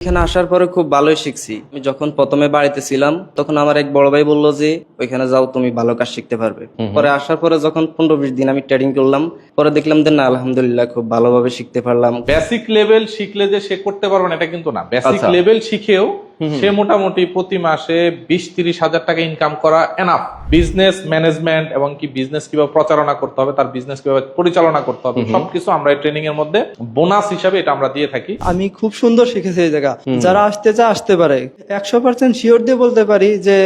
এখানে আসার পরে খুব ভালোই শিখছি। আমি যখন প্রথমে বাড়িতে ছিলাম তখন আমার এক বড় ভাই বলল যে ওইখানে যাও তুমি ভালো কাজ শিখতে পারবে। পরে আসার পরে যখন পনেরো বিশ দিন আমি ট্রেডিং করলাম পরে দেখলাম যে না আলহামদুলিল্লাহ খুব ভালোভাবে শিখতে পারলাম। বেসিক লেভেল শিখলে যে সে করতে পারবে না এটা কিন্তু না। বেসিক আচ্ছা। লেভেল শিখেও সে মোটামুটি প্রতি মাসে বিশ তিরিশ হাজার টাকা ইনকাম করা এনাফ বিজনেস ম্যানেজমেন্ট এবং কি বিজনেস কীভাবে প্রচারণা করতে হবে তার বিজনেস কীভাবে পরিচালনা করতে হবে সবকিছু আমরা এই ট্রেনিং এর মধ্যে বোনাস হিসাবে এটা আমরা দিয়ে থাকি। আমি খুব সুন্দর শিখেছি এই জায়গা। যারা আসতে চায় আসতে পারে। একশো পার্সেন্ট শিওর দিয়ে বলতে পারি যে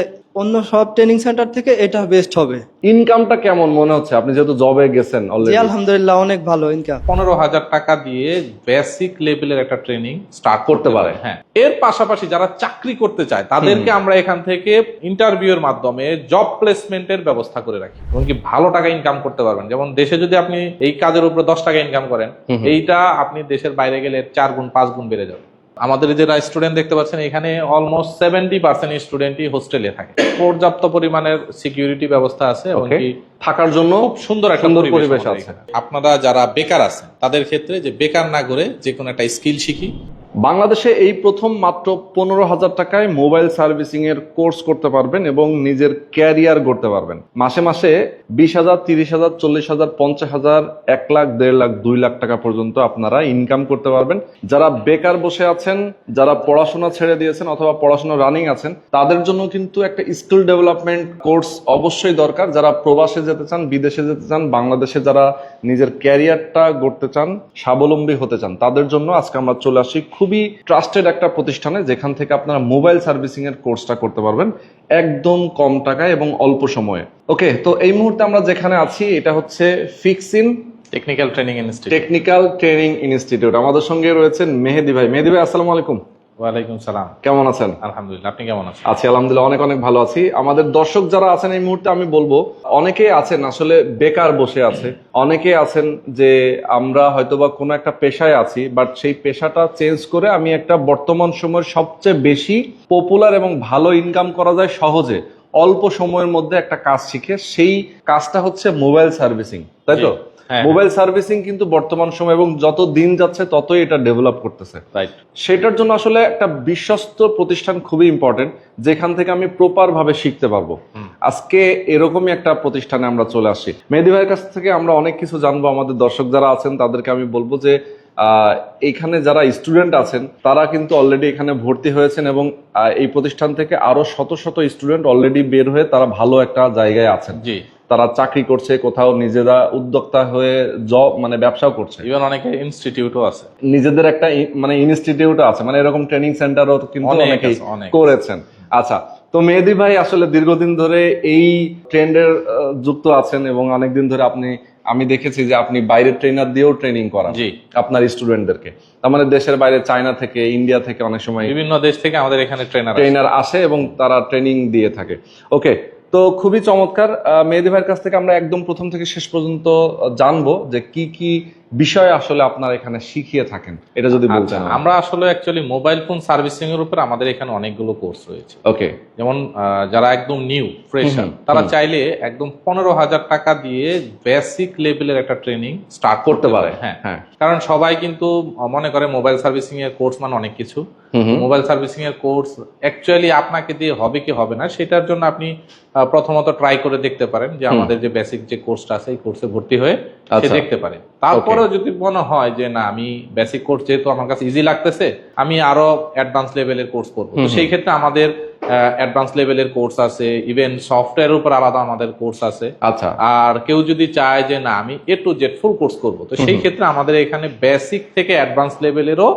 অন্য সব ট্রেনিং সেন্টার থেকে এটা বেস্ট হবে। ইনকামটা কেমন মনে হচ্ছে? আপনি যেহেতু জবে গেছেন অলরেডি আলহামদুলিল্লাহ অনেক ভালো ইনকাম পনেরো হাজার টাকা দিয়ে বেসিক লেভেলের একটা ট্রেনিং স্টার্ট করতে পারে। হ্যাঁ। এর পাশাপাশি যারা চাকরি করতে চায় তাদেরকে আমরা এখান থেকে ইন্টারভিউ এর মাধ্যমে জব প্লেসমেন্টের ব্যবস্থা করে রাখি। এমনকি ভালো টাকা ইনকাম করতে পারবেন। যেমন দেশে যদি আপনি এই কাজের উপরে দশ টাকা ইনকাম করেন এইটা আপনি দেশের বাইরে গেলে চার গুণ পাঁচ গুণ বেড়ে যাবে। আমাদের যে স্টুডেন্ট দেখতে পাচ্ছেন এখানে অলমোস্ট সেভেন্টি পার্সেন্ট স্টুডেন্টই হোস্টেলে থাকে। পর্যাপ্ত পরিমাণের সিকিউরিটি ব্যবস্থা আছে থাকার জন্য খুব সুন্দর একটা পরিবেশ আছে। আপনারা যারা বেকার আছেন তাদের ক্ষেত্রে যে বেকার না করে যে কোনো একটা স্কিল শিখি। বাংলাদেশে এই প্রথম মাত্র পনেরো হাজার টাকায় মোবাইল সার্ভিসিং এর কোর্স করতে পারবেন এবং নিজের ক্যারিয়ার গড়তে পারবেন। মাসে মাসে বিশ হাজার, তিরিশ হাজার, চল্লিশ হাজার, পঞ্চাশ হাজার, এক লাখ, দেড় লাখ, দুই লাখ টাকা পর্যন্ত আপনারা ইনকাম করতে পারবেন। যারা বেকার বসে আছেন, যারা পড়াশোনা ছেড়ে দিয়েছেন অথবা পড়াশোনা রানিং আছেন, তাদের জন্য কিন্তু একটা স্কিল ডেভেলপমেন্ট কোর্স অবশ্যই দরকার। যারা প্রবাসে যেতে চান, বিদেশে যেতে চান, বাংলাদেশে যারা নিজের ক্যারিয়ারটা গড়তে চান, স্বাবলম্বী হতে চান, তাদের জন্য আজকে আমরা চলে আসি খুবই ট্রাস্টেড একটা প্রতিষ্ঠানে যেখান থেকে আপনারা মোবাইল সার্ভিসিং এর কোর্সটা করতে পারবেন একদম কম টাকায় এবং অল্প সময়ে। ওকে তো এই মুহূর্তে আমরা যেখানে আছি এটা হচ্ছে ফিক্সিন technical training institute technical training institute আমাদের সঙ্গে রয়েছেন মেহেদি ভাই। মেহেদি ভাই আসসালামু আলাইকুম। ওয়ালাইকুম সালাম। কেমন আছেন? আলহামদুলিল্লাহ আপনি কেমন আছেন? আছি আলহামদুলিল্লাহ অনেক অনেক ভালো আছি। আমাদের দর্শক যারা আছেন এই মুহূর্তে আমি বলব অনেকেই আছেন আসলে বেকার বসে আছে। অনেকে আছেন যে আমরা হয়তোবা কোনো একটা পেশায় আছি বাট সেই পেশাটা চেঞ্জ করে আমি একটা বর্তমান সময়ের সবচেয়ে বেশি পপুলার এবং ভালো ইনকাম করা যায় সহজে। অল্প সময়ের মধ্যে একটা কাজ শিখে সেই কাজটা হচ্ছে মোবাইল সার্ভিসিং তাই তো। মোবাইল সার্ভিসিং কিন্তু বর্তমান সময় এবং যত দিন যাচ্ছে ততই এটা ডেভেলপ করতেছে। রাইট সেটার জন্য আসলে একটা বিশ্বস্ত প্রতিষ্ঠান খুবই ইম্পর্টেন্ট যেখান থেকে আমি প্রপার ভাবে শিখতে পারব। আজকে এরকমই একটা প্রতিষ্ঠানে আমরা চলে আসি মেহেদি ভাইয়ের কাছ থেকে আমরা অনেক কিছু জানব আমাদের দর্শক যারা আছেন তাদেরকে আমি বলব যে আহ, এখানে যারা স্টুডেন্ট আছেন তারা কিন্তু অলরেডি এখানে ভর্তি হয়েছেন এবং এই প্রতিষ্ঠান থেকে আরও শত শত স্টুডেন্ট অলরেডি বের হয়ে তারা ভালো একটা জায়গায় আছেন। জি। তারা চাকরি করছে কোথাও নিজেরা উদ্যোক্তা হয়ে জব মানে ব্যবসাও করছে। ইভেন অনেকে ইনস্টিটিউটও আছে। নিজেদের একটা মানে ইনস্টিটিউট আছে মানে এরকম ট্রেনিং সেন্টারও কিন্তু অনেক অনেকেই করেছেন। আচ্ছা তো মেহেদি ভাই আসলে দীর্ঘদিন ধরে এই ট্রেন্ডের যুক্ত আছেন এবং অনেকদিন ধরে আপনি আমি দেখেছি যে আপনি বাইরের ট্রেনার দিয়েও ট্রেনিং করান জি। আপনার স্টুডেন্টদেরকে তার মানে দেশের বাইরে চায়না থেকে ইন্ডিয়া থেকে অনেক সময় বিভিন্ন দেশ থেকে আমাদের এখানে ট্রেনার ট্রেনার আসে এবং তারা ট্রেনিং দিয়ে থাকে। ওকে তো খুবই চমৎকার। মেহেদি ভাইয়ের কাছ থেকে আমরা একদম প্রথম থেকে শেষ পর্যন্ত জানব যে কি কি বিষয় আসলে আপনারা এখানে শিখিয়ে থাকেন। এটা যদি বলতেন আচ্ছা, আমরা আসলে অ্যাকচুয়ালি মোবাইল ফোন সার্ভিসিং এর উপর আমাদের এখানে অনেকগুলো কোর্স রয়েছে। ওকে যেমন যারা একদম নিউ ফ্রেশার তারা চাইলে একদম পনেরো হাজার টাকা দিয়ে বেসিক লেভেলের একটা ট্রেনিং স্টার্ট করতে পারে। হ্যাঁ। হ্যাঁ। কারণ সবাই কিন্তু মনে করে মোবাইল সার্ভিসিং এর কোর্স মানে অনেক কিছু। মোবাইল সার্ভিসিং এর কোর্স অ্যাকচুয়ালি আপনাকে দিয়ে হবে কি হবে না সেটার জন্য আপনি প্রথমত ট্রাই করে দেখতে পারেন যে আমাদের যে বেসিক যে কোর্সটা আছে এই কোর্সে ভর্তি হয়ে সে আচ্ছা। দেখতে পারে। তারপরেও যদি মনে হয় যে না আমি বেসিক কোর্স যেহেতু আমার কাছে ইজি লাগতেছে আমি আরও অ্যাডভান্স লেভেলের কোর্স করব। তো সেই ক্ষেত্রে আমাদের অ্যাডভান্স লেভেলের কোর্স আছে ইভেন সফটওয়্যারের উপর আলাদা আমাদের কোর্স আছে। আচ্ছা। আর কেউ যদি চায় যে না আমি A to Z full course করব তো সেই ক্ষেত্রে আমাদের এখানে বেসিক থেকে অ্যাডভান্স লেভেলেরও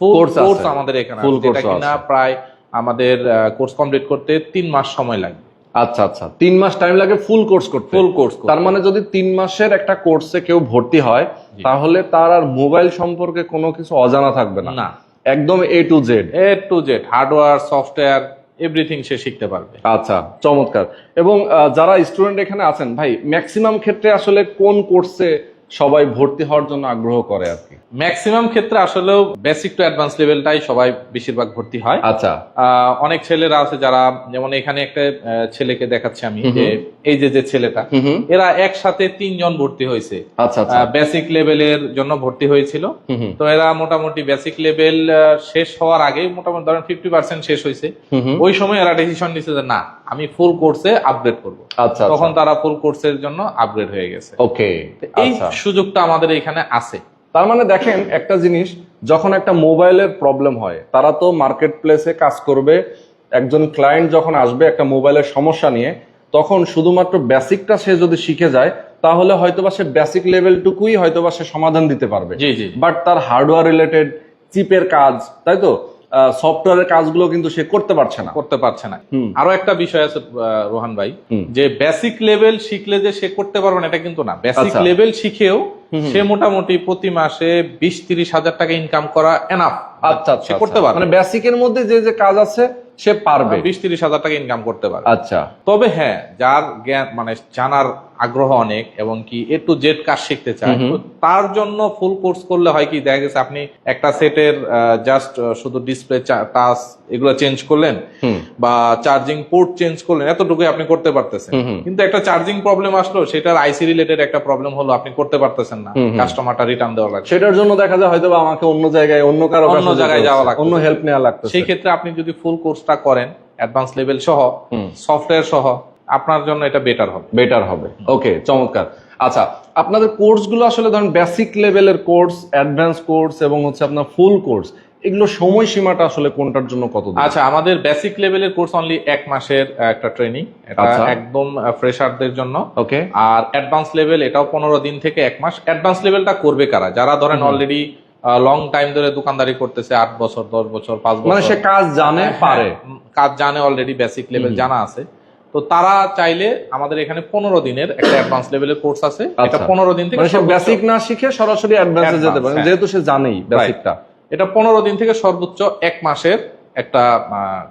ফুল কোর্স আমাদের এখানে যেটা কিনা প্রায় আমাদের কোর্স কমপ্লিট করতে তিন মাস সময় লাগবে। আচ্ছা আচ্ছা। তিন মাস টাইম লাগে ফুল কোর্স করতে। ফুল কোর্স তার মানে যদি তিন মাসের একটা কোর্সে কেউ ভর্তি হয় তাহলে তার আর মোবাইল সম্পর্কে কোনো কিছু অজানা থাকবে না। না। একদম A to Z A to Z hardware software everything সে শিখতে পারবে। আচ্ছা চমৎকার। এবং যারা স্টুডেন্ট এখানে আছেন ভাই ম্যাক্সিমাম ক্ষেত্রে আসলে কোন কোর্সে সবাই ভর্তি হওয়ার জন্য আগ্রহ করে আর কি। ম্যাক্সিমাম ক্ষেত্রে আসলেও বেসিক টু অ্যাডভান্স লেভেলটাই সবাই বেশিরভাগ ভর্তি হয়। আচ্ছা। অনেক ছেলেরা আছে যারা যেমন এখানে একটা ছেলেকে দেখাচ্ছি আমি যে এই যে যে ছেলেটা এরা একসাথে তিনজন ভর্তি হয়েছে। আচ্ছা আচ্ছা। বেসিক লেভেলের জন্য ভর্তি হয়েছিল। তো এরা মোটামুটি বেসিক লেভেল শেষ হওয়ার আগে মোটামুটি ধরেন ফিফটি পার্সেন্ট শেষ হয়েছে। ওই সময় এরা ডিসিশন নিচ্ছে যে না আমি ফুল কোর্সে আপগ্রেড করব। আচ্ছা তখন তারা ফুল কোর্সের জন্য আপগ্রেড হয়ে গেছে। ওকে এই আচ্ছা। সুযোগটা আমাদের এখানে আছে। তার মানে দেখেন একটা জিনিস যখন একটা মোবাইলের প্রবলেম হয় তারা তো মার্কেট প্লেসে কাজ করবে একজন ক্লায়েন্ট যখন আসবে একটা মোবাইলের সমস্যা নিয়ে তখন শুধুমাত্র বেসিকটা সে যদি শিখে যায় তাহলে হয়তোবা সে বেসিক লেভেলটুকুই হয়তোবা সে সমাধান দিতে পারবে। জি জি বাট তার হার্ডওয়্যার রিলেটেড চিপের কাজ তাই তো? সফটওয়্যারের কাজগুলো কিন্তু সে করতে পারছে না। করতে পারছে না। আরও একটা বিষয় আছে রোহান ভাই যে বেসিক লেভেল শিখলে যে সে করতে পারবে না এটা কিন্তু না। বেসিক আচ্ছা। লেভেল শিখেও সে মোটামুটি প্রতি মাসে বিশ তিরিশ হাজার টাকা ইনকাম করা এনাফ আচ্ছা আচ্ছা সে করতে পারবে। মানে বেসিকের মধ্যে যে যে কাজ আছে সে পারবে। বিশ তিরিশ হাজার টাকা ইনকাম করতে পারবে। আচ্ছা। তবে হ্যাঁ যার জ্ঞান মানে জানার আগ্রহ অনেক এবং কি এ টু জেড কাজ শিখতে চায় তার জন্য ফুল কোর্স করলে হয় কি দেখা গেছে আপনি একটা সেটের জাস্ট শুধু ডিসপ্লে টাচ এগুলো চেঞ্জ করলেন বা চার্জিং পোর্ট চেঞ্জ করলেন এতটুকুই আপনি করতে পারতেছেন। কিন্তু একটা চার্জিং প্রবলেম আসলো সেটার আইসি রিলেটেড একটা প্রবলেম হলো আপনি করতে পারতেছেন না। কাস্টমারটা রিটার্ন দেওয়া লাগছে সেটার জন্য দেখা যায় হয়তো আমাকে অন্য জায়গায় অন্য কারও অন্য জায়গায় যাওয়া লাগতেছে। অন্য হেল্প নেওয়া লাগতো সেই ক্ষেত্রে আপনি যদি ফুল কোর্সটা করেন অ্যাডভান্স লেভেল সহ। সফটওয়্যার সহ আপনার জন্য এটা বেটার হবে বেটার হবে ওকে চমৎকার আচ্ছা আপনাদের কোর্সগুলো আসলে ধরেন বেসিক লেভেলের কোর্স অ্যাডভান্স কোর্স এবং হচ্ছে আপনার ফুল কোর্স এগুলো সময়সীমাটা আসলে কোনটার জন্য কত আচ্ছা আমাদের বেসিক লেভেলের কোর্স অনলি এক মাসের একটা ট্রেনিং এটা আচ্ছা। একদম ফ্রেশারদের জন্য। ওকে। আর অ্যাডভান্স লেভেল এটাও পনেরো দিন থেকে এক মাস। অ্যাডভান্স লেভেলটা করবে কারা? যারা ধরেন অলরেডি লং টাইম ধরে দোকানদারি করতেছে আট বছর দশ বছর পাঁচ বছর। মানে সে কাজ জানে হ্যাঁ, পারে। কাজ জানে অলরেডি বেসিক লেভেল জানা আছে। তো তারা চাইলে আমাদের এখানে পনেরো দিনের একটা অ্যাডভান্স লেভেলের কোর্স আছে। এটা আচ্ছা। পনেরো দিন থেকে মানে সে বেসিক না শিখে সরাসরি অ্যাডভান্সে যেতে পারে। হ্যাঁ। যেহেতু সে জানেই বেসিকটা এটা পনেরো দিন থেকে সর্বোচ্চ এক মাসের একটা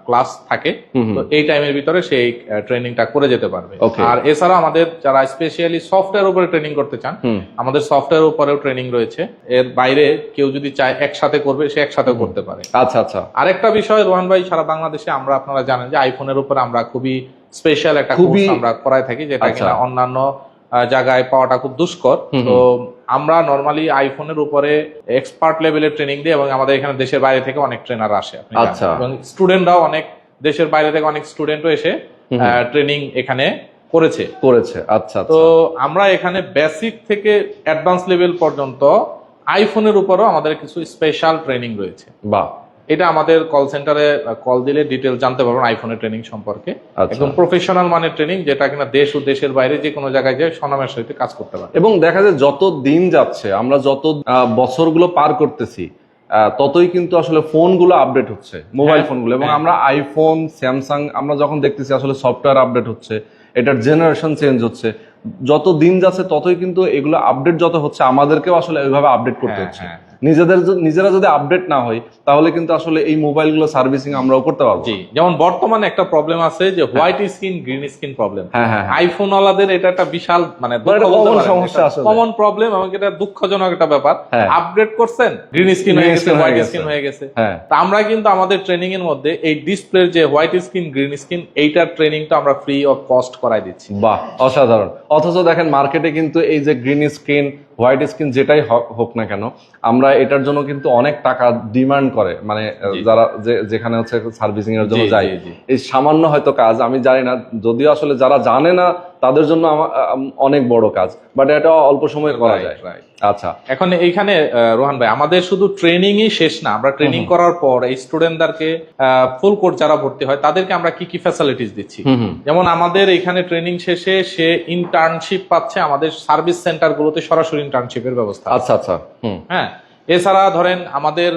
ক্লাস থাকে। তো এই টাইমের ভিতরে সেই ট্রেনিংটা করে যেতে পারবে। আর এছাড়া আমাদের যারা স্পেশালি সফটওয়্যার উপরে ট্রেনিং করতে চান আমাদের সফটওয়্যার উপরেও ট্রেনিং রয়েছে। এর বাইরে কেউ যদি চায় একসাথে করবে সে একসাথে করতে পারে। আচ্ছা আচ্ছা। আরেকটা বিষয় রোহান ভাই সারা বাংলাদেশে আমরা আপনারা জানেন যে আইফোনের উপর আমরা খুবই স্পেশাল একটা কোর্স আমরা করাই থাকি যেটা আচ্ছা। কিনা অন্যান্য জায়গায় পাওয়াটা খুব দুষ্কর। তো আমরা নর্মালি আইফোনের উপরে এক্সপার্ট লেভেলের ট্রেনিং দিই এবং আমাদের এখানে দেশের বাইরে থেকে অনেক ট্রেনার আসে আচ্ছা। এবং স্টুডেন্টরাও অনেক দেশের বাইরে থেকে অনেক স্টুডেন্ট এসে ট্রেনিং এখানে করেছে। করেছে আচ্ছা তো আচ্ছা আমরা এখানে বেসিক থেকে অ্যাডভান্স লেভেল পর্যন্ত আইফোনের উপরও আমাদের কিছু স্পেশাল ট্রেনিং রয়েছে। বাহ। এটা আমাদের কল সেন্টারে কল দিলে ডিটেল জানতে পারবেন আইফোনের ট্রেনিং সম্পর্কে আচ্ছা। একদম প্রফেশনাল মানের ট্রেনিং যেটা কিনা দেশ ও দেশের বাইরে যে কোনো জায়গায় যায় স্বনামের সহিত কাজ করতে পারে এবং দেখা যায় যত দিন যাচ্ছে আমরা যত বছরগুলো পার করতেছি ততই কিন্তু আসলে ফোনগুলো আপডেট হচ্ছে মোবাইল হ্যাঁ, ফোনগুলো এবং হ্যাঁ। আমরা আইফোন স্যামসাং আমরা যখন দেখতেছি আসলে সফটওয়্যার আপডেট হচ্ছে এটার জেনারেশন চেঞ্জ হচ্ছে যত দিন যাচ্ছে ততই কিন্তু এগুলো আপডেট যত হচ্ছে আমাদেরকেও আসলে ওইভাবে আপডেট করতে হ্যাঁ, হচ্ছে। নিজেদের নিজেরা যদি আপডেট না হয় তাহলে কিন্তু আসলে এই মোবাইলগুলো সার্ভিসিং আমরাও করতে পারব জি যেমন বর্তমানে একটা প্রবলেম আছে যে white screen green screen problem হ্যাঁ হ্যাঁ হ্যাঁ। আইফোন ওয়ালাদের এটা একটা বিশাল মানে মানে common সমস্যা আসলে। কমন প্রবলেম এবং এটা দুঃখজনক একটা ব্যাপার। হ্যাঁ। আপগ্রেড করছেন গ্রিন স্কিন হয়ে গেছে হোয়াইট। স্কিন হয়ে গেছে। হ্যাঁ। তা আমরা কিন্তু আমাদের ট্রেনিং এর মধ্যে এই ডিসপ্লের যে হোয়াইট স্কিন গ্রিন স্কিন এইটার ট্রেনিংটা আমরা ফ্রি অফ কস্ট করাই দিচ্ছি। বাহ অসাধারণ। অথচ দেখেন মার্কেটে কিন্তু এই যে গ্রিন স্ক্রিন হোয়াইট স্ক্রিন যেটাই হোক না কেন আমরা এটার জন্য কিন্তু অনেক টাকা ডিমান্ড করে। মানে যারা যে- যেখানে হচ্ছে সার্ভিসিং এর জন্য যায়। এই সামান্য হয়তো কাজ আমি জানি না। যদিও আসলে যারা জানে না তাদের জন্য অনেক বড় কাজ বাট এটা অল্প সময় করা যায়। আচ্ছা। এখন এইখানে রোহান ভাই আমাদের শুধু ট্রেনিংই শেষ না আমরা ট্রেনিং করার পর এই স্টুডেন্টদেরকে ফুল কোর্স যারা ভর্তি হয় তাদেরকে আমরা কি কি ফ্যাসিলিটিস দিচ্ছি? যেমন আমাদের এখানে ট্রেনিং শেষে সে ইন্টার্নশিপ পাচ্ছে আমাদের সার্ভিস সেন্টার গুলোতে সরাসরি ইন্টার্নশিপের ব্যবস্থা আচ্ছা আচ্ছা হ্যাঁ এছাড়া ধরেন আমাদের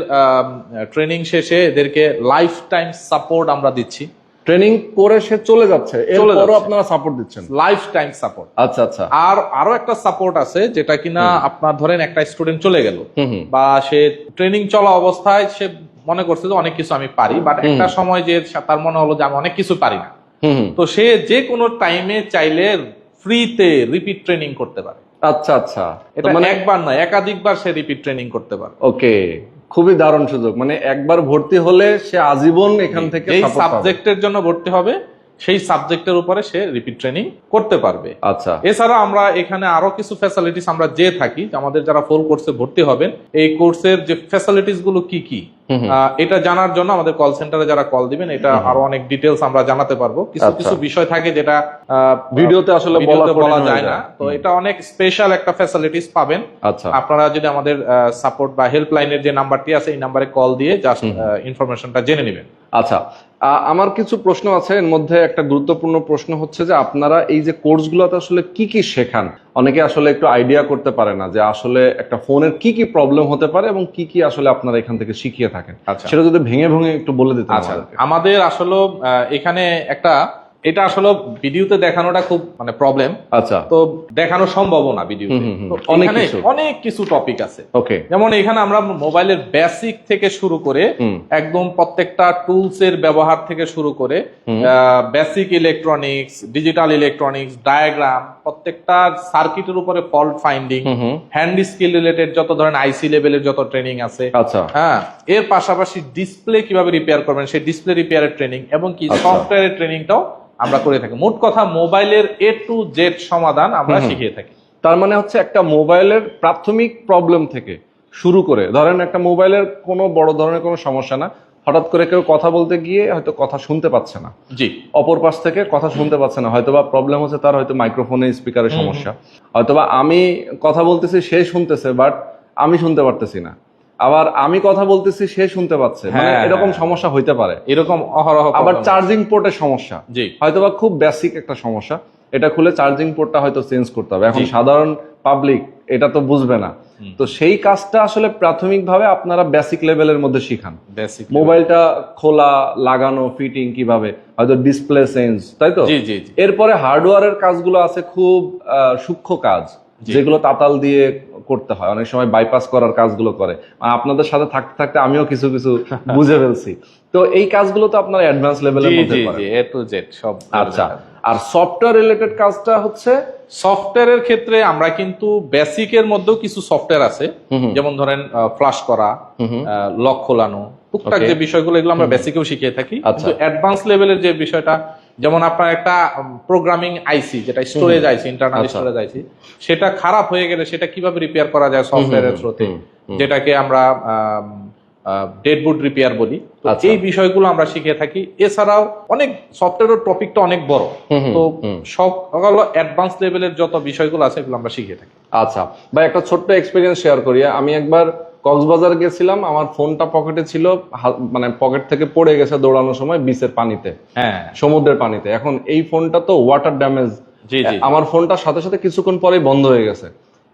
ট্রেনিং শেষে এদেরকে লাইফ টাইম সাপোর্ট আমরা দিচ্ছি। ট্রেনিং করে সে চলে যাচ্ছে এরপরও আপনারা সাপোর্ট দিচ্ছেন। লাইফ টাইম সাপোর্ট আচ্ছা আচ্ছা। আর আরও একটা সাপোর্ট আছে যেটা কিনা আপনার ধরেন একটা স্টুডেন্ট চলে গেল বা সে ট্রেনিং চলা অবস্থায় সে মনে করছে যে অনেক কিছু আমি পারি বাট একটা সময় যে তার মনে হলো যে আমি অনেক কিছু পারি না। তো সে যে কোনো টাইমে চাইলে ফ্রিতে রিপিট ট্রেনিং করতে পারে। আচ্ছা আচ্ছা। এটা মানে একবার নয় একাধিকবার সে রিপিট ট্রেনিং করতে পারে। ওকে খুবই দারুণ সুযোগ। মানে একবার ভর্তি হলে সে আজীবন এখান থেকে এই সাবজেক্টের জন্য ভর্তি হবে। সেই সাবজেক্টের উপরে সে রিপিট ট্রেনিং করতে পারবে। আচ্ছা। এছাড়া আমরা এখানে আরও কিছু ফ্যাসিলিটিস আমরা যে থাকি আমাদের যারা ফুল কোর্সে ভর্তি হবেন এই কোর্সের যে ফ্যাসিলিটিসগুলো কি কি এটা জানার জন্য আমাদের কল সেন্টারে যারা কল দিবেন এটা আরও অনেক ডিটেলস আমরা জানাতে পারব। কিছু আচ্ছা। কিছু বিষয় থাকে যেটা ভিডিওতে আসলে বলা যায় না। তো এটা অনেক স্পেশাল একটা ফ্যাসিলিটিস পাবেন। আচ্ছা। আপনারা যদি আমাদের সাপোর্ট বা হেল্পলাইনের যে নাম্বারটি আছে এই নাম্বারে কল দিয়ে জাস্ট ইনফরমেশনটা জেনে নেবেন। আচ্ছা। আমার কিছু প্রশ্ন আছে। এর মধ্যে একটা গুরুত্বপূর্ণ প্রশ্ন হচ্ছে যে আপনারা এই যে কোর্সগুলোতে আসলে কি কি শেখান? অনেকে আসলে একটু আইডিয়া করতে পারে না যে আসলে একটা ফোনের কি কি প্রবলেম হতে পারে এবং কি কি আসলে আপনারা এখান থেকে শিখিয়ে থাকেন। আচ্ছা। সেটা যদি ভেঙে ভেঙে একটু বলে দিতে আচ্ছা। আমাদের আসলে এখানে একটা এটা আসলে ভিডিওতে দেখানোটা খুব মানে প্রবলেম আচ্ছা। তো দেখানো সম্ভব না ভিডিওতে। তো অনেক কিছু। অনেক কিছু টপিক আছে। ওকে যেমন এখানে আমরা মোবাইলের বেসিক থেকে শুরু করে একদম প্রত্যেকটা টুলস এর ব্যবহার থেকে শুরু করে basic electronics digital electronics diagram প্রত্যেকটা সার্কিটের উপরে fault finding hand skill related যত ধরনের আইসি লেভেলের যত ট্রেনিং আছে। আচ্ছা। হ্যাঁ এর পাশাপাশি ডিসপ্লে কীভাবে রিপেয়ার করবেন সেই ডিসপ্লে রিপেয়ারের ট্রেনিং এবং কি আচ্ছা। সফটওয়্যারের ট্রেনিংটাও আমরা করে থাকি। মোট কথা মোবাইলের এ টু জেড সমাধান আমরা শিখিয়ে থাকি। তার মানে হচ্ছে একটা মোবাইলের প্রাথমিক প্রবলেম থেকে শুরু করে ধরেন একটা মোবাইলের কোনো বড় ধরনের কোনো সমস্যা না হঠাৎ করে কেউ কথা বলতে গিয়ে হয়তো কথা শুনতে পাচ্ছে না। জি। অপর পাশ থেকে কথা শুনতে পাচ্ছে না হয়তোবা প্রবলেম হচ্ছে তার হয়তো মাইক্রোফোনে স্পিকারের সমস্যা। হয়তোবা আমি কথা বলতেছি সে শুনতেছে বাট আমি শুনতে পারতেছি না। আবার আমি কথা বলতেছি সে শুনতে পাচ্ছে। মানে হ্যাঁ, এরকম হ্যাঁ। সমস্যা হইতে পারে। এরকম অহরহ আবার চার্জিং পোর্টের সমস্যা। জি। হয়তোবা খুব বেসিক একটা সমস্যা। এটা খুলে চার্জিং পোর্টটা হয়তো চেঞ্জ করতে হবে। এখন সাধারণ পাবলিক এটা তো বুঝবে না। তো সেই কাজটা আসলে প্রাথমিকভাবে আপনারা বেসিক লেভেলের মধ্যে শিখান। বেসিক মোবাইলটা খোলা লাগানো ফিটিং কীভাবে হয়তো ডিসপ্লে চেঞ্জ তাই তো? এরপরে হার্ডওয়্যারের কাজগুলো আছে খুব সূক্ষ্ম কাজ। যেগুলো তাতাল দিয়ে করতে হয়। অনেক সময় বাইপাস করার কাজগুলো করে। আপনাদের সাথে থাকতে থাকতে আমিও কিছু কিছু বুঝে ফেলছি। তো এই কাজগুলো তো আপনারা অ্যাডভান্স লেভেলের মধ্যে জি করেন। জি এ টু জেড সব আচ্ছা। আর সফটওয়্যার রিলেটেড কাজটা হচ্ছে? সফটওয়্যারের ক্ষেত্রে আমরা কিন্তু বেসিকের মধ্যেও কিছু সফটওয়্যার আছে। যেমন ধরেন ফ্লাশ করা লক খোলানো টুকটাক যে বিষয়গুলো এগুলো আমরা বেসিকেও শিখিয়ে থাকি। আচ্ছা। কিন্তু অ্যাডভান্স লেভেলের যে বিষয়টা যেমন আপনার একটা প্রোগ্রামিং আইসি যেটা storage IC internal. Storage IC সেটা খারাপ হয়ে গেলে সেটা কীভাবে রিপেয়ার করা যায় সফটওয়্যারের থ্রুতে যেটাকে আমরা ডেডবুড রিপেয়ার বলি। আচ্ছা। এই বিষয়গুলো আমরা শিখে থাকি। এছাড়াও অনেক সফটওয়্যারের টপিকটা অনেক বড়। তো হুম। সব অ্যাডভান্স লেভেলের যত বিষয়গুলো আছে এগুলো আমরা শিখে থাকি। আচ্ছা। ভাই একটা ছোট্ট এক্সপিরিয়েন্স শেয়ার করি। আমি একবার কক্সবাজার গেছিলাম আমার ফোনটা পকেটে ছিল মানে পকেট থেকে পড়ে গেছে দৌড়ানোর সময় বিচের পানিতে। হ্যাঁ। সমুদ্রের পানিতে। এখন এই ফোনটা তো ওয়াটার ড্যামেজ আমার ফোনটার সাথে সাথে কিছুক্ষণ পরেই বন্ধ হয়ে গেছে।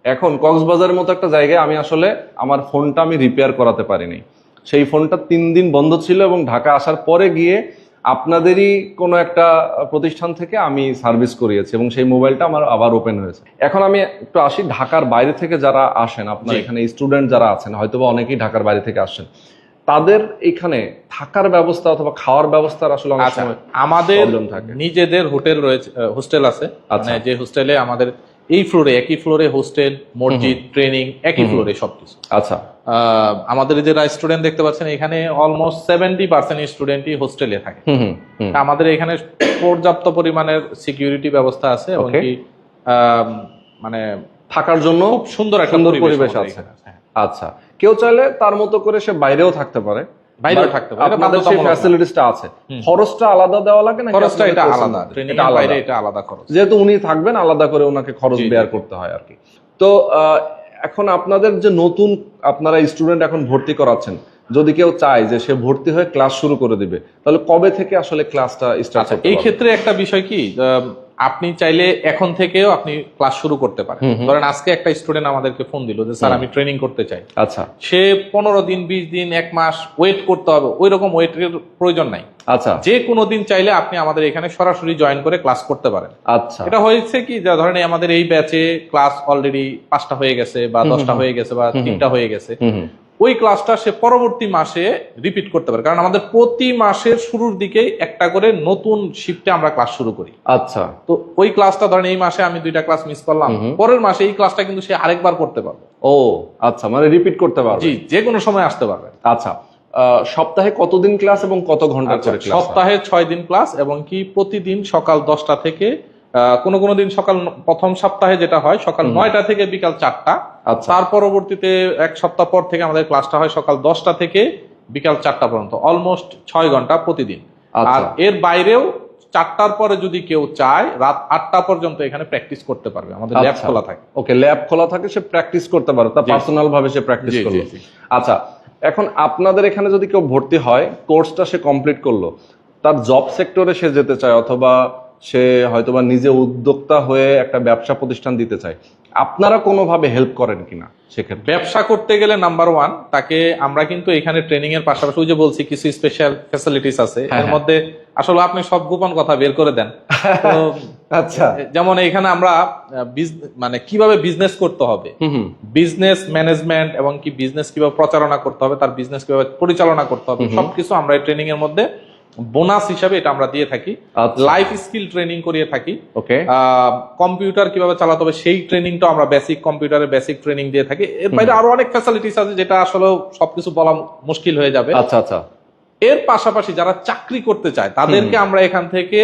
এখন কক্সবাজারের মতো একটা জায়গায় আমি আসলে আমার ফোনটা আমি রিপেয়ার করাতে পারিনি। সেই ফোনটা তিন দিন বন্ধ ছিল এবং ঢাকা আসার পরে গিয়ে আপনাদেরই কোনো একটা প্রতিষ্ঠান থেকে আমি সার্ভিস করিয়েছি এবং সেই মোবাইলটা আমার আবার ওপেন হয়েছে এখন আমি একটু আসি ঢাকার বাইরে থেকে যারা আসেন আপনার। এখানে স্টুডেন্ট যারা আছেন হয়তোবা অনেকেই ঢাকার বাইরে থেকে আসছেন তাদের এখানে থাকার ব্যবস্থা অথবা খাওয়ার ব্যবস্থার আসলে আচ্ছা আমাদের নিজেদের হোটেল রয়েছে হোস্টেল আছে আচ্ছা। মানে যে হোস্টেলে আমাদের এই ফ্লোরে একই ফ্লোরে হোস্টেল মসজিদ ট্রেনিং একই ফ্লোরে সবকিছু। আচ্ছা। আমাদের যারা স্টুডেন্ট দেখতে পাচ্ছেন এখানে অলমোস্ট সেভেন্টি পার্সেন্ট স্টুডেন্টই হোস্টেলে থাকে। আমাদের এখানে পর্যাপ্ত পরিমাণের সিকিউরিটি ব্যবস্থা আছে এবং আহ, মানে থাকার জন্য খুব সুন্দর একটা পরিবেশ আছে। হ্যাঁ। আচ্ছা। কেউ চাইলে তার মতো করে সে বাইরেও থাকতে পারে। বাইরেও থাকতে পারে, আপনাদের সেই ফ্যাসিলিটিসটা আছে। খরচটা আলাদা দেওয়া লাগে না খরচটা এটা আলাদা বাইরে এটা আলাদা খরচ। যেহেতু উনি থাকবেন আলাদা করে ওনাকে খরচ। বেয়ার করতে হয় আর কি। তো আহ, এখন আপনাদের যে নতুন আপনারা স্টুডেন্ট এখন ভর্তি করাচ্ছেন যদি কেউ চায় যে সে ভর্তি হয়ে ক্লাস শুরু করে দিবে তাহলে কবে থেকে আসলে ক্লাসটা স্টার্ট আচ্ছা এই ক্ষেত্রে একটা বিষয় কি আপনি চাইলে এখন থেকেও আপনি ক্লাস শুরু করতে পারেন। ধরেন আজকে একটা স্টুডেন্ট আমাদেরকে ফোন দিল যে স্যার আমি ট্রেনিং করতে চাই। আচ্ছা। সে পনেরো দিন বিশ দিন এক মাস ওয়েট করতে হবে। ওই রকম ওয়েটের প্রয়োজন নাই। আচ্ছা। যে কোনো দিন চাইলে আপনি আমাদের এখানে সরাসরি জয়েন করে ক্লাস করতে পারেন। আচ্ছা। এটা হয়েছে কি যে ধরেন আমাদের এই ব্যাচে ক্লাস অলরেডি পাঁচটা হয়ে গেছে বা দশটা হয়ে গেছে বা তিনটা হয়ে গেছে। ওই ক্লাসটা সে পরবর্তী মাসে রিপিট করতে পারে। কারণ আমাদের প্রতি মাসের শুরুর দিকেই একটা করে নতুন শিফটে আমরা ক্লাস শুরু করি। আচ্ছা। তো ওই ক্লাসটা ধরেন এই মাসে আমি দুইটা ক্লাস মিস করলাম পরের মাসে এই ক্লাসটা কিন্তু সে আরেকবার করতে পারবে। ও আচ্ছা মানে রিপিট করতে পারবে। জি যে কোনো সময় আসতে পারবে। আচ্ছা সপ্তাহে কতদিন ক্লাস এবং কত ঘণ্টা আচ্ছা, করে সপ্তাহে ছয় দিন ক্লাস এবং কি প্রতিদিন সকাল দশটা থেকে কোনো কোনো দিন সকাল প্রথম সপ্তাহে যেটা হয় সকাল নয়টা থেকে বিকাল চারটা। আচ্ছা। তার পরবর্তীতে এক সপ্তাহ পর থেকে আমাদের ক্লাসটা হয় সকাল দশটা থেকে বিকাল চারটা পর্যন্ত অলমোস্ট ছয় ঘণ্টা প্রতিদিন। আচ্ছা। আর এর বাইরেও চারটার পরে যদি কেউ চায় রাত আটটা পর্যন্ত এখানে প্র্যাকটিস করতে পারবে। আমাদের ল্যাব আচ্ছা। খোলা থাকে। ওকে ল্যাব খোলা থাকে সে প্র্যাকটিস করতে পারে তা পার্সোনাল ভাবে সে প্র্যাকটিস জি। আচ্ছা এখন আপনাদের এখানে যদি কেউ ভর্তি হয় কোর্সটা সে কমপ্লিট করল তার জব সেক্টরে সে যেতে চায় অথবা সে হয়তোবা নিজে উদ্যোক্তা হয়ে একটা ব্যবসা প্রতিষ্ঠান দিতে চায়। আপনারা কোনোভাবে হেল্প করেন কিনা সেক্ষেত্রে? ব্যবসা করতে গেলে নাম্বার ওয়ান তাকে আমরা কিন্তু এখানে ট্রেনিং এর পাশাপাশি ওই যে বলছি কিছু স্পেশাল ফ্যাসিলিটিস আছে। হ্যাঁ, এর মধ্যে আসলে আপনি সব গোপন কথা বের করে দেন। আচ্ছা। যেমন এখানে আমরা মানে কীভাবে বিজনেস করতে হবে? বিজনেস ম্যানেজমেন্ট এবং কি বিজনেস কীভাবে প্রচারণা করতে হবে তার বিজনেস কীভাবে পরিচালনা করতে হবে সবকিছু আমরা এই ট্রেনিং এর মধ্যে বোনাস হিসাবে এটা আমরা দিয়ে থাকি। লাইফ স্কিল ট্রেনিং করিয়ে থাকি। ওকে। কম্পিউটার কীভাবে চালাতে হবে সেই ট্রেনিংটা আমরা বেসিক কম্পিউটারের বেসিক ট্রেনিং দিয়ে থাকি। এর বাইরে আরও অনেক ফ্যাসিলিটিস আছে যেটা আসলে সবকিছু বলা মুশকিল হয়ে যাবে। আচ্ছা আচ্ছা। এর পাশাপাশি যারা চাকরি করতে চায় তাদেরকে আমরা এখান থেকে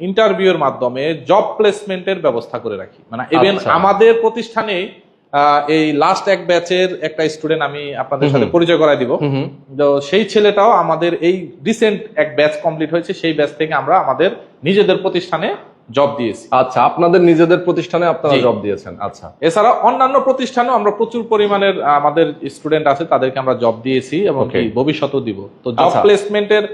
ইন্টারভিউর মাধ্যমে জব প্লেসমেন্টের ব্যবস্থা করে রাখি। মানে ইভেন আচ্ছা। আমাদের প্রতিষ্ঠানে এই লাস্ট এক ব্যাচের একটা স্টুডেন্ট আমি আপনাদের সাথে পরিচয় করাই দিব। তো সেই ছেলেটাও আমাদের এই রিসেন্ট এক ব্যাচ কমপ্লিট হয়েছে সেই ব্যাচ থেকে আমরা আমাদের নিজেদের প্রতিষ্ঠানে জব দিয়েছি। আচ্ছা আপনাদের নিজেদের প্রতিষ্ঠানে আপনারা জব দিয়েছেন আচ্ছা। এছাড়া অন্যান্য প্রতিষ্ঠানেও আমরা প্রচুর পরিমাণের আমাদের স্টুডেন্ট আছে তাদেরকে আমরা জব দিয়েছি এবং ভবিষ্যতেও দিব। তো জব। প্লেসমেন্টের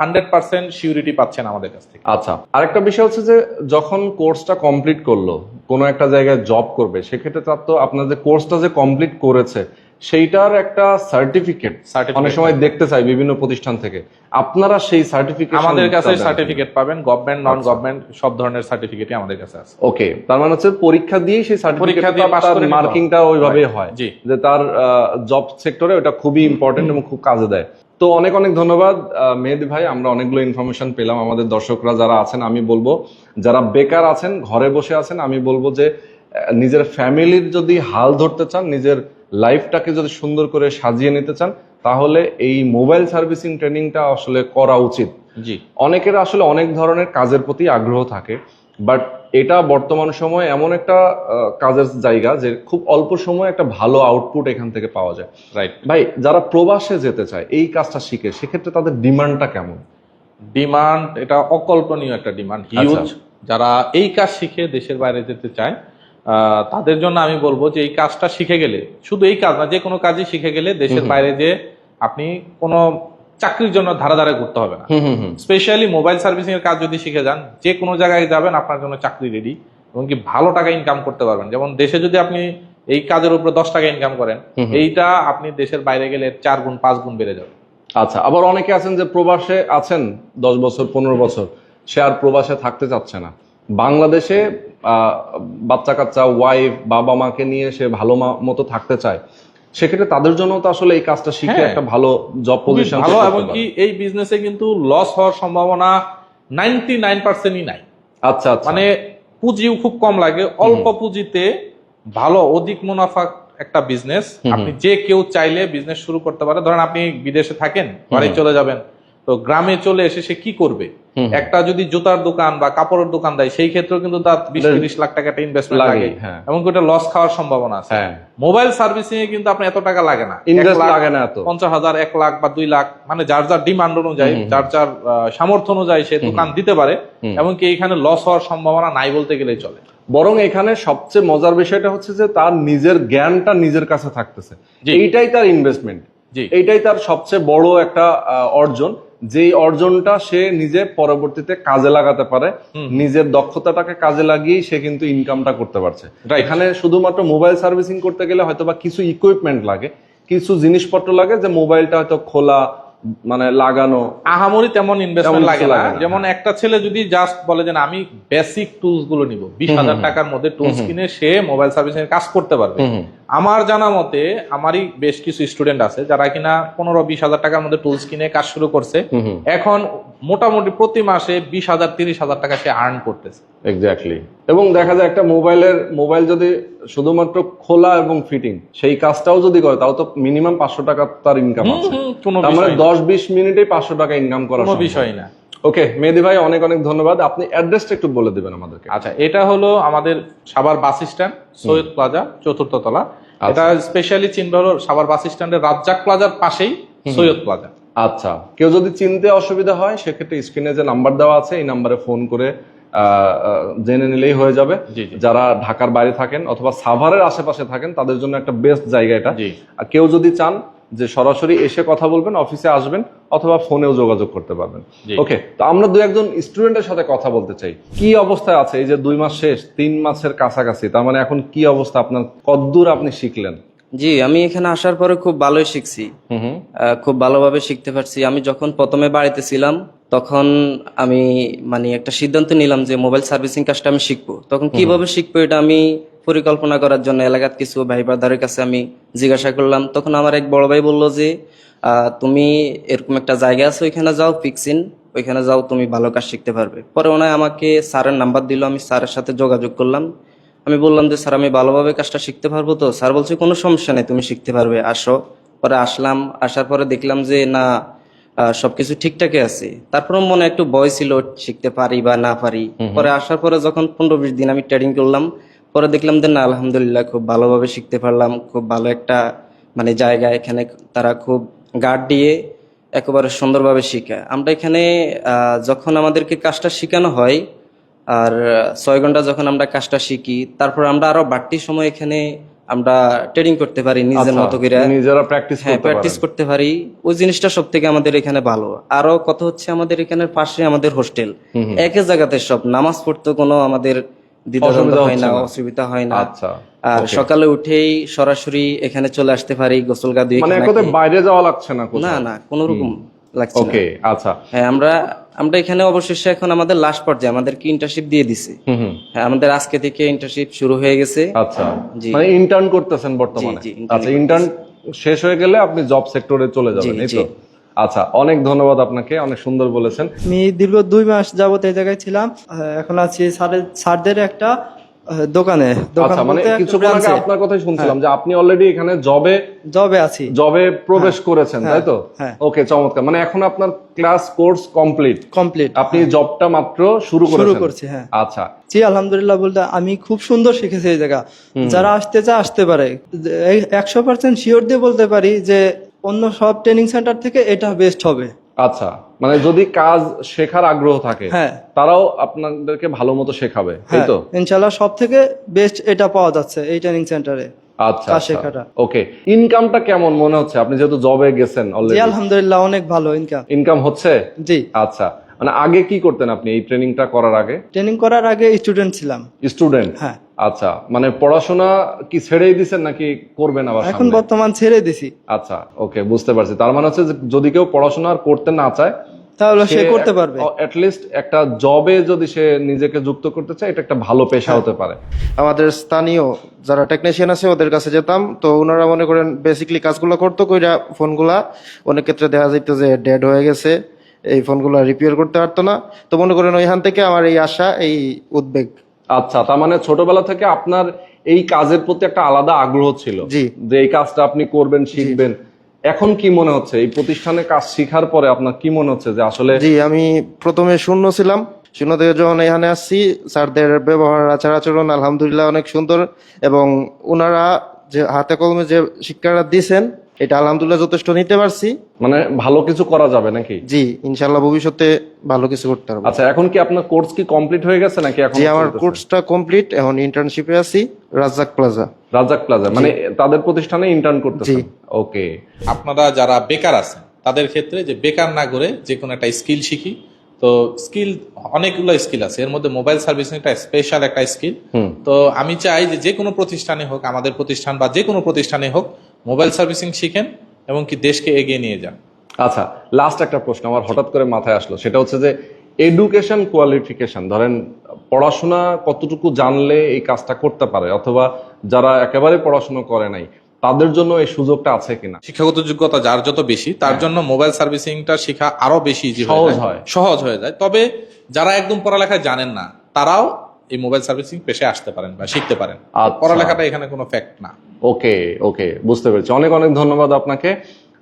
হান্ড্রেড পার্সেন্ট সিউরিটি পাচ্ছেন আমাদের কাছ থেকে। আচ্ছা আরেকটা বিষয় হচ্ছে যে যখন কোর্সটা কমপ্লিট করল কোনো একটা জায়গায় জব করবে সেক্ষেত্রে তার তো আপনার যে কোর্সটা যে কমপ্লিট করেছে সেইটার একটা সার্টিফিকেট অনেক সময় দেখতে চাই বিভিন্ন প্রতিষ্ঠান থেকে। আপনারা সেই সার্টিফিকেট আমাদের কাছে সার্টিফিকেট পাবেন গভর্নমেন্ট নন। গভর্নমেন্ট সব ধরনের সার্টিফিকেটই আমাদের কাছে আছে। ওকে তার মানে হচ্ছে পরীক্ষা দিয়ে সেই সার্টিফিকেট মার্কিংটা। ওইভাবে হয় যে তার জব সেক্টরে ওটা খুবই ইম্পর্টেন্ট এবং খুব কাজে দেয়। তো অনেক অনেক ধন্যবাদ মেহেদি ভাই, আমরা অনেকগুলো ইনফরমেশন পেলাম আমাদের দর্শকরা যারা আছেন, আমি বলব, যারা বেকার আছেন, ঘরে বসে আছেন, আমি বলব যে নিজের ফ্যামিলির যদি হাল ধরতে চান, নিজের লাইফটাকে যদি সুন্দর করে সাজিয়ে নিতে চান, তাহলে এই মোবাইল সার্ভিসিং ট্রেনিংটা আসলে করা উচিত। জি। অনেকের আসলে অনেক ধরনের কাজের প্রতি আগ্রহ থাকে বাট এটা বর্তমান সময়ে এমন একটা কাজের জায়গা যে খুব অল্প সময়ে একটা ভালো আউটপুট এখান থেকে পাওয়া যায়। রাইট ভাই যারা প্রবাসে যেতে চায় এই কাজটা শিখে সেক্ষেত্রে তাদের ডিমান্ডটা কেমন? ডিমান্ড এটা অকল্পনীয় একটা ডিমান্ড হিউজ আচ্ছা। যারা এই কাজ শিখে দেশের বাইরে যেতে চায় তাদের জন্য আমি বলব যে এই কাজটা শিখে গেলে শুধু এই কাজ না যে কোনো কাজই শিখে গেলে দেশের বাইরে যে আপনি কোনো চাকরির জন্য ধারে ধারে ঘুরতে হবে না। স্পেশালি মোবাইল সার্ভিসিং এর কাজ যদি শিখে যান যে কোনো জায়গায় যাবেন আপনার জন্য চাকরি রেডি এবং কি ভালো টাকা ইনকাম করতে পারবেন। যেমন দেশে যদি আপনি এই কাজের উপরে দশ টাকা ইনকাম করেন। এইটা আপনি দেশের বাইরে গেলে চার গুণ পাঁচ গুণ বেড়ে যাবে। আচ্ছা আবার অনেকে আছেন যে প্রবাসে আছেন দশ বছর পনেরো বছর সে আর প্রবাসে থাকতে চাচ্ছে না। বাংলাদেশে আহ, বাচ্চা কাচ্চা ওয়াইফ বাবা মাকে নিয়ে সে ভালো মতো থাকতে চায়। সেক্ষেত্রে তাদের জন্য তো আসলে এই কাজটা শিখে হ্যাঁ। একটা ভালো জব পজিশন ভালো এবং কি এই বিজনেসে কিন্তু লস হওয়ার সম্ভাবনা নাইনটি নাইন পার্সেন্টই নাই। আচ্ছা আচ্ছা। মানে পুঁজিও খুব কম লাগে। অল্প পুঁজিতে ভালো অধিক মুনাফা একটা বিজনেস আপনি যে কেউ চাইলে বিজনেস শুরু করতে পারে। ধরেন আপনি বিদেশে থাকেন বাড়ি চলে যাবেন। তো গ্রামে চলে এসে সে কি করবে? একটা যদি জুতার দোকান বা কাপড়ের দোকান দেয় সেই ক্ষেত্রেও কিন্তু তার বিশ তিরিশ লাখ টাকা ইনভেস্টমেন্ট লাগে, হ্যাঁ। এবং ওটা লস খাওয়ার সম্ভাবনা আছে। হ্যাঁ। মোবাইল সার্ভিসিং এ কিন্তু আপনার এত টাকা লাগে না। লাগে না এত। পঞ্চাশ হাজার এক লাখ বা দুই লাখ মানে যার যার ডিমান্ড অনুযায়ী যার যার সামর্থ্য অনুযায়ী সে দোকান দিতে পারে। এমনকি এখানে লস হওয়ার সম্ভাবনা নাই বলতে গেলেই চলে। বরং এখানে সবচেয়ে মজার বিষয়টা হচ্ছে যে তার নিজের জ্ঞানটা নিজের কাছে থাকতেছে। এইটাই তার ইনভেস্টমেন্ট এইটাই তার সবচেয়ে বড় একটা অর্জন। যেই অর্জনটা সে নিজে পরবর্তীতে কাজে লাগাতে পারে নিজের দক্ষতাটাকে কাজে লাগিয়ে সে কিন্তু ইনকামটা করতে পারছে. এখানে শুধুমাত্র মোবাইল সার্ভিসিং করতে গেলে হয়তো বা কিছু ইকুইপমেন্ট লাগে কিছু জিনিসপত্র লাগে যে মোবাইলটা হয়তো খোলা মানে লাগানো। আহামরি তেমন ইনভেস্টমেন্ট লাগে না। যেমন একটা ছেলে যদি জাস্ট বলে যে আমি বেসিক টুলসগুলো নিব। বিশ হাজার টাকার মধ্যে টুলস কিনে সে মোবাইল সার্ভিসিং এর কাজ করতে পারবে। আমার জানা মতে আমারই বেশ কিছু স্টুডেন্ট আছে যারা কিনা পনেরো বিশ হাজার টাকার মধ্যে টুলস কিনে কাজ শুরু করছে। এখন মোটামুটি প্রতি মাসে বিশ হাজার তিরিশ হাজার টাকা সে আর্ন করতেছে। এক্স্যাক্টলি এবং দেখা যায় একটা মোবাইলের মোবাইল যদি শুধুমাত্র খোলা এবং ফিটিং সেই কাজটাও যদি করে তাও তো মিনিমাম পাঁচশো টাকা তার ইনকাম আছে। মানে। দশ বিশ মিনিটেই পাঁচশো টাকা ইনকাম করার কোনো বিষয় না। ওকে মেহেদি ভাই অনেক অনেক ধন্যবাদ। আপনি অ্যাড্রেসটা একটু বলে দেবেন আমাদেরকে। আচ্ছা এটা হলো আমাদের সাবার বাস স্ট্যান্ড সৈয়দ প্লাজা চতুর্থ তলা। এটা স্পেশালি চিনবে হলো সাবার বাস স্ট্যান্ডের রাজ্জাক প্লাজার পাশেই সৈয়দ প্লাজা। আচ্ছা কেউ যদি চিনতে অসুবিধা হয় সেক্ষেত্রে স্ক্রিনে যে নাম্বার দেওয়া আছে এই নাম্বারে ফোন করে জেনে নিলেই হয়ে যাবে। যারা ঢাকার বাইরে থাকেন অথবা সাভারের আশেপাশে থাকেন তাদের জন্য একটা বেস্ট জায়গা এটা। আর কেউ যদি চান যে সরাসরি এসে কথা বলবেন অফিসে আসবেন অথবা ফোনেও যোগাযোগ করতে পারবেন। ওকে তো আমরা দু একজন স্টুডেন্টের সাথে কথা বলতে চাই। কি অবস্থায় আছে? এই যে দুই মাস শেষ তিন মাসের কাছাকাছি তার মানে এখন কি অবস্থা? আপনার কদ্দূর আপনি শিখলেন? জি আমি এখানে আসার পরে খুব ভালোই শিখছি। খুব ভালোভাবে শিখতে পারছি। আমি যখন প্রথমে বাড়িতে ছিলাম তখন আমি মানে একটা সিদ্ধান্ত নিলাম যে মোবাইল সার্ভিসিং কাজটা আমি শিখব। তখন কীভাবে শিখব এটা আমি পরিকল্পনা করার জন্য এলাকার কিছু ভাই ব্রাদারের কাছে আমি জিজ্ঞাসা করলাম। তখন আমার এক বড় ভাই বলল যে তুমি এরকম একটা জায়গা আছে ওইখানে যাও ফিক্সিন ওইখানে যাও তুমি ভালো কাজ শিখতে পারবে। পরে ওনায় আমাকে স্যারের নাম্বার দিল আমি স্যারের সাথে যোগাযোগ করলাম। আমি বললাম যে স্যার আমি ভালোভাবে কাজটা শিখতে পারব তো? স্যার বলছে কোনো সমস্যা নেই তুমি শিখতে পারবে আসো। পরে আসলাম আসার পরে দেখলাম যে না আহ, সবকিছু ঠিকঠাকই আছে। তারপরে মনে একটু ভয় ছিল শিখতে পারি বা না পারি? পরে আসার পরে যখন পনেরো বিশ দিন আমি ট্রেডিং করলাম পরে দেখলাম যে না আলহামদুলিল্লাহ খুব ভালোভাবে শিখতে পারলাম খুব ভালো একটা মানে জায়গা এখানে তারা খুব গার্ড দিয়ে একেবারে সুন্দরভাবে শিখায়। আমরা এখানে আহ, যখন আমাদেরকে কাজটা শেখানো হয় আর ছয় ঘণ্টা যখন আমরা কাজটা শিখি তারপর আমরা আরও বাড়তি সময় এখানে আমরা ট্রেডিং করতে পারি নিজের মতো করে। আচ্ছা, নিজেরা প্র্যাকটিস হ্যাঁ করতে প্র্যাকটিস করতে পারি। ওই জিনিসটা সব থেকে আমাদের এখানে ভালো। আরও কথা হচ্ছে আমাদের এখানে পাশে আমাদের হোস্টেল একই জায়গাতে সব। নামাজ পড়তে কোনো আমাদের দ্বিধাদ্বন্দ্ব হয় না অসুবিধা হয় না। আচ্ছা আর সকালে উঠেই সরাসরি এখানে চলে আসতে পারি গোসল গা দিয়ে মানে। বাইরে যাওয়া লাগছে না না না কোনো রকম লাগছে ওকে আচ্ছা। হ্যাঁ আমরা আমরা এখানে অবশেষে এখন আমাদের লাস্ট পর্যায়ে আমাদেরকে ইন্টার্নশিপ দিয়ে দিছে। হুম হুম। হ্যাঁ আমাদের আজকে থেকে ইন্টার্নশিপ শুরু হয়ে গেছে। আচ্ছা। জি। মানে ইন্টার্ন করতেছেন বর্তমানে? আচ্ছা ইন্টার্ন শেষ হয়ে গেলে আপনি জব সেক্টরে চলে যাবেন এই তো? আচ্ছা অনেক ধন্যবাদ আপনাকে অনেক সুন্দর বলেছেন। আমি দীর্ঘ দুই মাস যাবত এই জায়গায় ছিলাম। এখন আছি স্যারের স্যারদের একটা দোকানে দোকান আচ্ছা মানে কিছুক্ষণ আগে আপনার কথাই শুনছিলাম যে আপনি অলরেডি এখানে জবে জবে আছি। জবে প্রবেশ করেছেন তাই তো? হ্যাঁ। ওকে চমৎকার। মানে এখন আপনার ক্লাস কোর্স কমপ্লিট কমপ্লিট আপনি জবটা মাত্র শুরু শুরু করছি হ্যাঁ। আচ্ছা। জি আলহামদুলিল্লাহ বলতে আমি খুব সুন্দর শিখেছি এই জায়গা। যারা আসতে চায় আসতে পারে। একশো পার্সেন্ট শিওর দিয়ে বলতে পারি যে অন্য সব ট্রেনিং সেন্টার থেকে এটা বেস্ট হবে। আচ্ছা মানে যদি কাজ শেখার আগ্রহ থাকে হ্যাঁ। তারাও আপনাদেরকে ভালো মতো শেখাবে তাই হ্যাঁ তো? ইনশাল্লাহ সব থেকে বেস্ট এটা পাওয়া যাচ্ছে এই ট্রেনিং সেন্টারে আচ্ছা আচ্ছা। শেখাটা। ওকে ইনকামটা কেমন মনে হচ্ছে? আপনি যেহেতু জবে গেছেন অলরেডি আলহামদুলিল্লাহ অনেক ভালো ইনকাম ইনকাম হচ্ছে? জি। আচ্ছা মানে আগে কি করতেন আপনি এই ট্রেনিংটা করার আগে? ট্রেনিং করার আগে স্টুডেন্ট ছিলাম। স্টুডেন্ট? হ্যাঁ। আচ্ছা মানে পড়াশোনা কি ছেড়েই দিছেন নাকি করবেন আবার এখন বর্তমান ছেড়ে দিছি। আচ্ছা ওকে বুঝতে পারছি। তার মানে হচ্ছে যদি কেউ পড়াশোনা আর করতে না চায় তাহলে সে করতে পারবে। লিস্ট একটা জবে যদি সে নিজেকে যুক্ত করতে চায় এটা একটা ভালো পেশা হ্যাঁ। হতে পারে। আমাদের স্থানীয় যারা টেকনিশিয়ান আছে ওদের কাছে যেতাম। তো ওনারা মনে করেন বেসিকলি কাজগুলো করতো কইরা ফোনগুলা অনেক ক্ষেত্রে দেখা যাইতো যে ডেড হয়ে গেছে। এই ফোনগুলো রিপেয়ার করতে পারতো না। তো মনে করেন ওইখান থেকে আমার এই আশা এই উদ্বেগ। আচ্ছা তার মানে ছোটবেলা থেকে আপনার এই কাজের প্রতি একটা আলাদা আগ্রহ ছিল জি। যে এই কাজটা আপনি করবেন শিখবেন। এখন কি মনে হচ্ছে? এই প্রতিষ্ঠানে কাজ শিখার পরে আপনার কি মনে হচ্ছে যে আসলে জি আমি প্রথমে শূন্য ছিলাম। শূন্য থেকে যখন এখানে আসছি স্যারদের ব্যবহার আচার আচরণ আলহামদুলিল্লাহ অনেক সুন্দর এবং ওনারা যে হাতে কলমে যে শিক্ষাটা দিয়েছেন এটা আলহামদুলিল্লাহ যথেষ্ট নিতে পারছি। মানে ভালো কিছু করা যাবে নাকি? জি ইনশাল্লাহ ভবিষ্যতে ভালো কিছু করতে পারব। আচ্ছা এখন কি আপনার কোর্স কি কমপ্লিট হয়ে গেছে নাকি এখন জি আমার কোর্সটা কমপ্লিট এখন ইন্টার্নশিপে আছি রাজ্জাক প্লাজা। রাজাক প্লাজা মানে তাদের প্রতিষ্ঠানে ইন্টার্ন করতেছেন? ওকে আপনারা যারা বেকার আছেন তাদের ক্ষেত্রে যে বেকার না করে যে কোনো একটা স্কিল শিখি তো স্কিল অনেকগুলো স্কিল আছে। এর মধ্যে মোবাইল সার্ভিসিং একটা স্পেশাল একটা স্কিল। তো আমি চাই যে যে কোনো প্রতিষ্ঠানে হোক আমাদের প্রতিষ্ঠান বা যে কোনো প্রতিষ্ঠানে হোক মোবাইল সার্ভিসিং শিখেন এবং কি দেশকে এগিয়ে নিয়ে যান। আচ্ছা লাস্ট একটা প্রশ্ন আমার হঠাৎ করে মাথায় আসলো। সেটা হচ্ছে যে এডুকেশন কোয়ালিফিকেশন ধরেন পড়াশোনা কতটুকু জানলে এই কাজটা করতে পারে? অথবা যারা একেবারে পড়াশোনা করে নাই তাদের জন্য এই সুযোগটা আছে কিনা? শিক্ষাগত যোগ্যতা যার যত বেশি তার জন্য মোবাইল সার্ভিসিংটা শেখা আরও বেশি সহজ হয়। সহজ হয়ে যায়। তবে যারা একদম পড়ালেখা জানেন না তারাও এই মোবাইল সার্ভিসিং পেশে আসতে পারেন বা শিখতে পারেন। আচ্ছা। পড়ালেখাটা এখানে কোনো ফ্যাক্ট না। ওকে ওকে বুঝতে পেরেছি। অনেক অনেক ধন্যবাদ আপনাকে।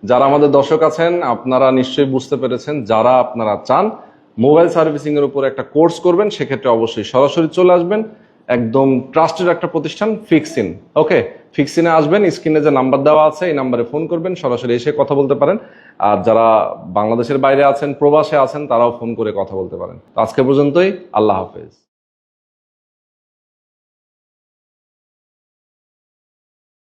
যারা আমাদের দর্শক আছেন আপনারা নিশ্চয়ই বুঝতে পেরেছেন যারা আপনারা চান মোবাইল সার্ভিসিং এর উপর একটা কোর্স করবেন সেক্ষেত্রে অবশ্যই সরাসরি চলে আসবেন। একদম ট্রাস্টেড একটা প্রতিষ্ঠান ফিক্সিন ওকে? ফিক্সিনে আসবেন স্ক্রিনে যে নাম্বার দেওয়া আছে, এই নাম্বারে ফোন করবেন, সরাসরি এসে কথা বলতে পারেন। আর যারা বাংলাদেশের বাইরে আছেন, প্রবাসে আছেন, তারাও ফোন করে কথা বলতে পারেন। আজকে পর্যন্তই, আল্লাহ হাফেজ।